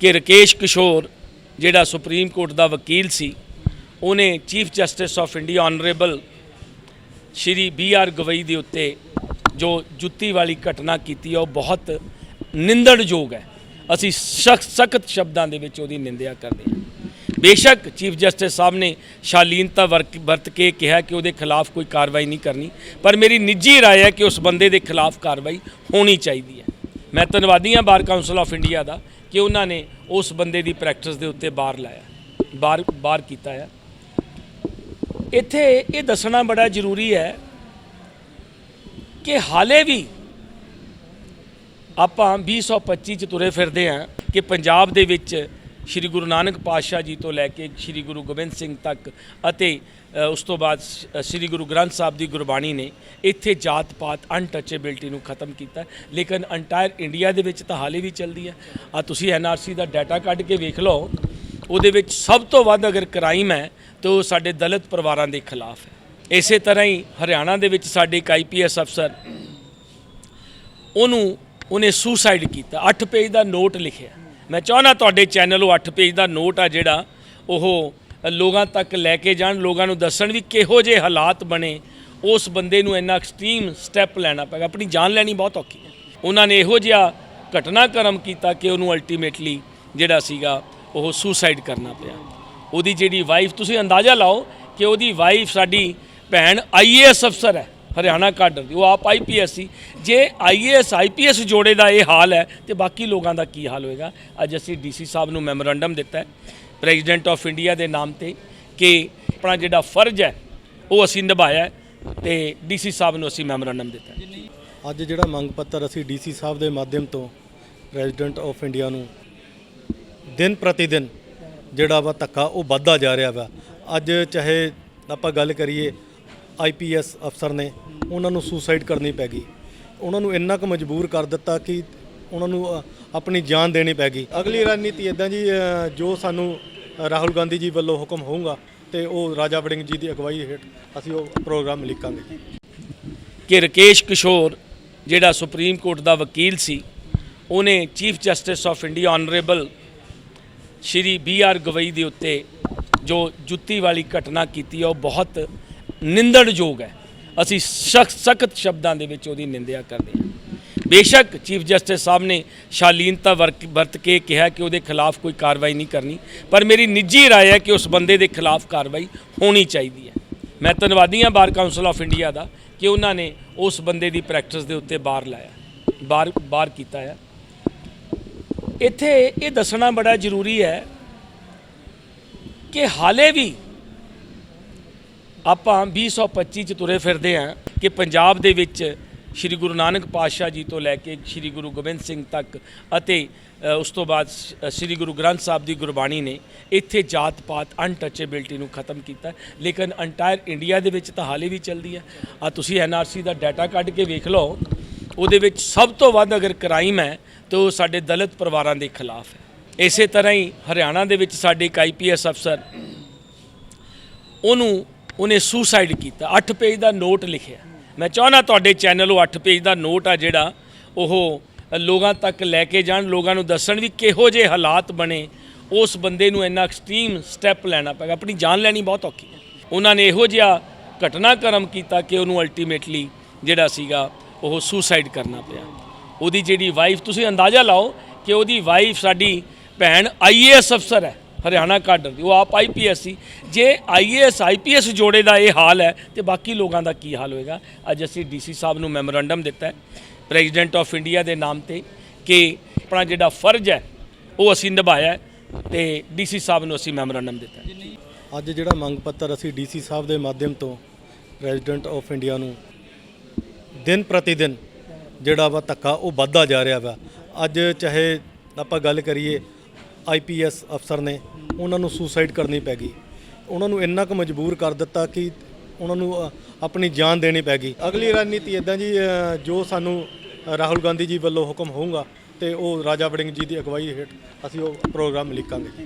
ਕਿ ਰਕੇਸ਼ ਕਿਸ਼ੋਰ ਜਿਹੜਾ supreme court ਦਾ ਵਕੀਲ ਸੀ ਉਹਨੇ chief justice of India honourable Shri B R Gavai ਦੇ ਉੱਤੇ ਜੋ ਜੁੱਤੀ ਵਾਲੀ ਘਟਨਾ ਕੀਤੀ ਹੈ ਉਹ ਬਹੁਤ ਨਿੰਦਣਯੋਗ ਹੈ ਅਸੀਂ ਸਖਤ ਸਖਤ ਸ਼ਬਦਾਂ ਦੇ ਵਿੱਚ ਉਹਦੀ ਨਿੰਦਿਆ ਕਰਦੇ ਹਾਂ ਬੇਸ਼ੱਕ ਚੀਫ ਜਸਟਿਸ ਸਾਹਿਬ ਨੇ ਸ਼ਾਲੀਨਤਾ ਵਰਕ- ਵਰਤ ਕੇ ਕਿਹਾ ਕਿ ਉਹਦੇ ਖਿਲਾਫ ਕੋਈ ਕਾਰਵਾਈ ਨਹੀਂ ਕਰਨੀ ਪਰ ਮੇਰੀ ਨਿੱਜੀ رائے ਹੈ ਕਿ ਉਸ ਬੰਦੇ ਦੇ ਖਿਲਾਫ ਕਾਰਵਾਈ ਹੋਣੀ ਚਾਹੀਦੀ ਹੈ ਮੈਂ ਧੰਨਵਾਦੀ ਹਾਂ ਬਾਰ ਕਾਉਂਸਲ ਆਫ ਇੰਡੀਆ ਦਾ ਕਿ ਉਹਨਾਂ ਨੇ ਉਸ ਬੰਦੇ ਦੀ ਪ੍ਰੈਕਟਿਸ ਦੇ ਉੱਤੇ ਬਾਹਰ ਲਾਇਆ ਬਾਹਰ ਬਾਹਰ ਕੀਤਾ ਆ। ਇੱਥੇ ਇਹ ਦੱਸਣਾ ਬੜਾ ਜ਼ਰੂਰੀ ਹੈ ਕਿ ਹਾਲੇ ਵੀ ਆਪਾਂ 2025 ਚ ਤੁਰੇ ਫਿਰਦੇ ਹਾਂ ਕਿ ਪੰਜਾਬ ਦੇ ਵਿੱਚ ਸ੍ਰੀ ਗੁਰੂ ਨਾਨਕ ਪਾਤਸ਼ਾਹ ਜੀ ਤੋਂ ਲੈ ਕੇ ਸ੍ਰੀ ਗੁਰੂ ਗੋਬਿੰਦ ਸਿੰਘ ਤੱਕ ਅਤੇ ਉਸ ਤੋਂ ਬਾਅਦ ਸ- ਸ੍ਰੀ ਗੁਰੂ ਗ੍ਰੰਥ ਸਾਹਿਬ ਦੀ ਗੁਰਬਾਣੀ ਨੇ ਇੱਥੇ ਜਾਤ ਪਾਤ ਅਨਟੱਚੇਬਿਲਟੀ ਨੂੰ ਖਤਮ ਕੀਤਾ। ਲੇਕਿਨ ਅੰਟਾਇਰ ਇੰਡੀਆ ਦੇ ਵਿੱਚ ਤਾਂ ਹਾਲੇ ਵੀ ਚੱਲਦੀ ਹੈ। ਆ ਤੁਸੀਂ ਐਨਆਰਸੀ ਦਾ ਡਾਟਾ ਕੱਢ ਕੇ ਵੇਖ ਲਓ। ਉਹਦੇ ਵਿੱਚ ਸਭ ਤੋਂ ਵੱਧ ਅਗਰ ਕ੍ਰਾਈਮ ਹੈ, ਤਾਂ ਉਹ ਸਾਡੇ ਦਲਿਤ ਪਰਿਵਾਰਾਂ ਦੇ ਖਿਲਾਫ ਹੈ। ਇਸੇ ਤਰ੍ਹਾਂ ਹੀ ਹਰਿਆਣਾ ਦੇ ਵਿੱਚ ਸਾਡੇ ਇੱਕ ਆਈਪੀਐਸ ਅਫਸਰ ਉਹਨੂੰ, ਉਹਨੇ ਸੁਸਾਈਡ ਕੀਤਾ। 8 ਪੇਜ ਦਾ ਨੋਟ ਲਿਖਿਆ। ਮੈਂ ਚਾਹਨਾ ਤੁਹਾਡੇ ਚੈਨਲ ਉਹ 8 ਪੇਜ ਦਾ ਨੋਟ ਆ ਜਿਹੜਾ, ਉਹ ਲੋਕਾਂ ਤੱਕ ਲੈ ਕੇ ਜਾਣ, ਲੋਕਾਂ ਨੂੰ ਦੱਸਣ ਵੀ ਕਿਹੋ ਜਿਹੇ ਹਾਲਾਤ ਬਣੇ। ਉਸ ਬੰਦੇ ਨੂੰ ਇੰਨਾ ਐਕਸਟ੍ਰੀਮ ਸਟੈਪ ਲੈਣਾ ਪੈਗਾ ਆਪਣੀ ਜਾਨ ਲੈਣੀ ਬਹੁਤ ਔਖੀ ਹੈ। ਉਹਨਾਂ ਨੇ ਇਹੋ ਜਿਹਾ ਘਟਨਾਕ੍ਰਮ ਕੀਤਾ ਕਿ ਉਹਨੂੰ ਅਲਟੀਮੇਟਲੀ ਜਿਹੜਾ ਸੀਗਾ, ਉਹ ਸੁਸਾਈਡ ਕਰਨਾ ਪਿਆ। ਉਹਦੀ ਜਿਹੜੀ ਵਾਈਫ ਤੁਸੀਂ ਅੰਦਾਜ਼ਾ ਲਾਓ ਕਿ ਉਹਦੀ ਵਾਈਫ ਸਾਡੀ ਭੈਣ ਆਈਏਐਸ ਅਫਸਰ ਹੈ। ਹਰਿਆਣਾ ਕਾਡਰ ਦੀ ਉਹ ਆਪ ਆਈਪੀਐਸ ਸੀ। ਜੇ ਆਈਏਐਸ ਆਈਪੀਐਸ ਜੋੜੇ ਦਾ ਇਹ ਹਾਲ ਹੈ, ਤੇ ਬਾਕੀ ਲੋਕਾਂ ਦਾ ਕੀ ਹਾਲ ਹੋਏਗਾ? ਅੱਜ ਅਸੀਂ ਡੀਸੀ ਸਾਹਿਬ ਨੂੰ ਮੈਮੋਰੈਂਡਮ ਦਿੱਤਾ ਹੈ ਪ੍ਰੈਜ਼ੀਡੈਂਟ ਆਫ ਇੰਡੀਆ ਦੇ ਨਾਮ ਤੇ, ਕਿ ਆਪਣਾ ਜਿਹੜਾ ਫਰਜ਼ ਹੈ, ਉਹ ਅਸੀਂ ਨਿਭਾਇਆ ਹੈ, ਤੇ ਡੀਸੀ ਸਾਹਿਬ ਨੂੰ ਅਸੀਂ ਮੈਮੋਰੈਂਡਮ ਦਿੱਤਾ ਅੱਜ ਜਿਹੜਾ ਮੰਗ ਪੱਤਰ ਅਸੀਂ ਡੀਸੀ ਸਾਹਿਬ ਦੇ ਮਾਧਿਅਮ ਤੋਂ ਪ੍ਰੈਜ਼ੀਡੈਂਟ ਆਫ ਇੰਡੀਆ ਨੂੰ, ਦਿਨ ਪ੍ਰਤੀ ਦਿਨ ਜਿਹੜਾ ਵਾ ਧੱਕਾ ਉਹ ਵੱਧਦਾ ਜਾ ਰਿਹਾ ਵਾ। ਅੱਜ ਚਾਹੇ ਆਪਾਂ ਗੱਲ ਕਰੀਏ ਆਈਪੀਐਸ ਅਫਸਰ ਨੇ ਉਹਨਾਂ ਨੂੰ ਸੁਸਾਈਡ ਕਰਨੀ ਪੈ ਗਈ। ਉਹਨਾਂ ਨੂੰ ਇੰਨਾ ਕੁ ਮਜਬੂਰ ਕਰ ਦਿੱਤਾ ਕਿ ਉਹਨਾਂ ਨੂੰ ਆਪਣੀ ਜਾਨ ਦੇਣੀ ਪੈ ਗਈ। ਅਗਲੀ ਰਣਨੀਤੀ ਇਦਾਂ ਜੀ ਜੋ ਸਾਨੂੰ ਰਾਹੁਲ ਗਾਂਧੀ ਜੀ ਵੱਲੋਂ ਹੁਕਮ ਹੋਊਗਾ ਤੇ ਉਹ ਰਾਜਾ ਵੜਿੰਗ ਜੀ ਦੀ ਅਗਵਾਈ ਹੇਠ ਅਸੀਂ ਉਹ ਪ੍ਰੋਗਰਾਮ ਲਿਖਾਂਗੇ। ਕਿ ਰਕੇਸ਼ ਕਿਸ਼ੋਰ, ਜਿਹੜਾ ਸੁਪਰੀਮ ਕੋਰਟ ਦਾ ਵਕੀਲ ਸੀ, ਉਹਨੇ chief justice of India honourable Shri B R Gavai ਦੇ ਉੱਤੇ ਜੋ ਜੁੱਤੀ ਵਾਲੀ ਘਟਨਾ ਕੀਤੀ ਉਹ ਬਹੁਤ ਨਿੰਦਣਯੋਗ ਹੈ ਅਸੀਂ ਸਖਤ ਸਖਤ ਸ਼ਬਦਾਂ ਦੇ ਵਿੱਚ ਉਹਦੀ ਨਿੰਦਿਆ ਕਰਦੇ ਹਾਂ ਬੇਸ਼ੱਕ ਚੀਫ ਜਸਟਿਸ ਸਾਹਿਬ ਨੇ ਸ਼ਾਲੀਨਤਾ ਵਰਕ- ਵਰਤ ਕੇ ਕਿਹਾ ਕਿ ਉਹਦੇ ਖਿਲਾਫ ਕੋਈ ਕਾਰਵਾਈ ਨਹੀਂ ਕਰਨੀ ਪਰ ਮੇਰੀ ਨਿੱਜੀ رائے ਹੈ ਕਿ ਉਸ ਬੰਦੇ ਦੇ ਖਿਲਾਫ ਕਾਰਵਾਈ ਹੋਣੀ ਚਾਹੀਦੀ ਹੈ ਮੈਂ ਧੰਨਵਾਦੀ ਹਾਂ ਬਾਰ ਕਾਉਂਸਲ ਆਫ ਇੰਡੀਆ ਦਾ ਕਿ ਉਹਨਾਂ ਨੇ ਉਸ ਬੰਦੇ ਦੀ ਪ੍ਰੈਕਟਿਸ ਦੇ ਉੱਤੇ ਬਾਰ ਲਾਇਆ ਬਾਰ ਬਾਰ ਕੀਤਾ ਹੈ ਇੱਥੇ ਇਹ ਦੱਸਣਾ ਬੜਾ ਜ਼ਰੂਰੀ ਹੈ ਕਿ ਹਾਲੇ ਵੀ ਆਪਾਂ 2025 ਚ ਤੁਰੇ ਫਿਰਦੇ ਹਾਂ ਕਿ ਪੰਜਾਬ ਦੇ ਵਿੱਚ ਸ੍ਰੀ ਗੁਰੂ ਨਾਨਕ ਪਾਤਸ਼ਾਹ ਜੀ ਤੋਂ ਲੈ ਕੇ ਸ੍ਰੀ ਗੁਰੂ ਗੋਬਿੰਦ ਸਿੰਘ ਤੱਕ ਅਤੇ ਉਸ ਤੋਂ ਬਾਅਦ ਸ- ਸ੍ਰੀ ਗੁਰੂ ਗ੍ਰੰਥ ਸਾਹਿਬ ਦੀ ਗੁਰਬਾਣੀ ਨੇ ਇੱਥੇ ਜਾਤ ਪਾਤ ਅਨਟੱਚੇਬਿਲਟੀ ਨੂੰ ਖਤਮ ਕੀਤਾ। ਲੇਕਿਨ ਅੰਟਾਇਰ ਇੰਡੀਆ ਦੇ ਵਿੱਚ ਤਾਂ ਹਾਲੇ ਵੀ ਚੱਲਦੀ ਹੈ ਆ ਤੁਸੀਂ ਐਨਆਰਸੀ ਦਾ ਡਾਟਾ ਕੱਢ ਕੇ ਵੇਖ ਲਓ, ਉਹਦੇ ਵਿੱਚ ਸਭ ਤੋਂ ਵੱਧ ਅਗਰ ਕ੍ਰਾਈਮ ਹੈ, ਤਾਂ ਉਹ ਸਾਡੇ ਦਲਿਤ ਪਰਿਵਾਰਾਂ ਦੇ ਖਿਲਾਫ ਹੈ। ਇਸੇ ਤਰ੍ਹਾਂ ਹੀ ਹਰਿਆਣਾ ਦੇ ਵਿੱਚ ਸਾਡੇ ਇੱਕ ਆਈਪੀਐਸ ਅਫਸਰ ਉਹਨੂੰ ਉਹਨੇ ਸੁਸਾਈਡ ਕੀਤਾ। 8 ਪੇਜ ਦਾ ਨੋਟ ਲਿਖਿਆ। ਮੈਂ ਚਾਹਨਾ ਤੁਹਾਡੇ ਚੈਨਲ ਉਹ 8 ਪੇਜ ਦਾ ਨੋਟ ਆ ਜਿਹੜਾ ਉਹ ਲੋਕਾਂ ਤੱਕ ਲੈ ਕੇ ਜਾਣ, ਲੋਕਾਂ ਨੂੰ ਦੱਸਣ ਵੀ ਕਿਹੋ ਜਿਹੇ ਹਾਲਾਤ ਬਣੇ। ਉਸ ਬੰਦੇ ਨੂੰ ਇੰਨਾ ਐਕਸਟ੍ਰੀਮ ਸਟੈਪ ਲੈਣਾ ਪੈਗਾ ਆਪਣੀ ਜਾਨ ਲੈਣੀ ਬਹੁਤ ਔਖੀ ਹੈ। ਉਹਨਾਂ ਨੇ ਇਹੋ ਜਿਹਾ ਘਟਨਾਕ੍ਰਮ ਕੀਤਾ ਕਿ ਉਹਨੂੰ ਅਲਟੀਮੇਟਲੀ ਜਿਹੜਾ ਸੀਗਾ ਉਹ ਸੁਸਾਈਡ ਕਰਨਾ ਪਿਆ। ਉਹਦੀ ਜਿਹੜੀ ਵਾਈਫ ਤੁਸੀਂ ਅੰਦਾਜ਼ਾ ਲਾਓ ਕਿ ਉਹਦੀ ਵਾਈਫ ਸਾਡੀ ਭੈਣ ਆਈਏਐਸ ਅਫਸਰ ਹੈ। ਹਰਿਆਣਾ ਕਾਡਰ ਦੀ, ਉਹ ਆਪ ਆਈਪੀਐਸ ਸੀ। ਜੇ ਆਈਏਐਸ ਆਈਪੀਐਸ ਜੋੜੇ ਦਾ ਇਹ ਹਾਲ ਹੈ, ਤੇ ਬਾਕੀ ਲੋਕਾਂ ਦਾ ਕੀ ਹਾਲ ਹੋਏਗਾ? ਅੱਜ ਅਸੀਂ ਡੀਸੀ ਸਾਹਿਬ ਨੂੰ ਮੈਮੋਰੰਡਮ ਦਿੱਤਾ ਹੈ ਪ੍ਰੈਜ਼ੀਡੈਂਟ ਆਫ ਇੰਡੀਆ ਦੇ ਨਾਮ ਤੇ, ਕਿ ਆਪਣਾ ਜਿਹੜਾ ਫਰਜ਼ ਹੈ, ਉਹ ਅਸੀਂ ਨਿਭਾਇਆ ਹੈ, ਤੇ ਡੀਸੀ ਸਾਹਿਬ ਨੂੰ ਅਸੀਂ ਮੈਮੋਰੰਡਮ ਦਿੱਤਾ ਅੱਜ ਜਿਹੜਾ ਮੰਗ ਪੱਤਰ ਅਸੀਂ ਡੀਸੀ ਸਾਹਿਬ ਦੇ ਮਾਧਿਅਮ ਤੋਂ ਪ੍ਰੈਜ਼ੀਡੈਂਟ ਆਫ ਇੰਡੀਆ ਨੂੰ ਦਿਨ ਪ੍ਰਤੀ ਦਿਨ ਜਿਹੜਾ ਵਾ ਧੱਕਾ ਉਹ ਵੱਧਦਾ ਜਾ ਰਿਹਾ ਵਾ। ਅੱਜ ਚਾਹੇ ਆਪਾਂ ਗੱਲ ਕਰੀਏ ਆਈਪੀਐਸ ਅਫਸਰ ਨੇ ਉਹਨਾਂ ਨੂੰ ਸੁਸਾਈਡ ਕਰਨੀ ਪੈ ਗਈ। ਉਹਨਾਂ ਨੂੰ ਇੰਨਾ ਕੁ ਮਜਬੂਰ ਕਰ ਦਿੱਤਾ ਕਿ ਉਹਨਾਂ ਨੂੰ ਆਪਣੀ ਜਾਨ ਦੇਣੀ ਪੈ ਗਈ। ਅਗਲੀ ਰਣਨੀਤੀ ਇਦਾਂ ਜੀ ਜੋ ਸਾਨੂੰ ਰਾਹੁਲ ਗਾਂਧੀ ਜੀ ਵੱਲੋਂ ਹੁਕਮ ਹੋਊਗਾ ਤੇ ਉਹ ਰਾਜਾ ਵੜਿੰਗ ਜੀ ਦੀ ਅਗਵਾਈ ਹੇਠ ਅਸੀਂ ਉਹ ਪ੍ਰੋਗਰਾਮ ਲਿਖਾਂਗੇ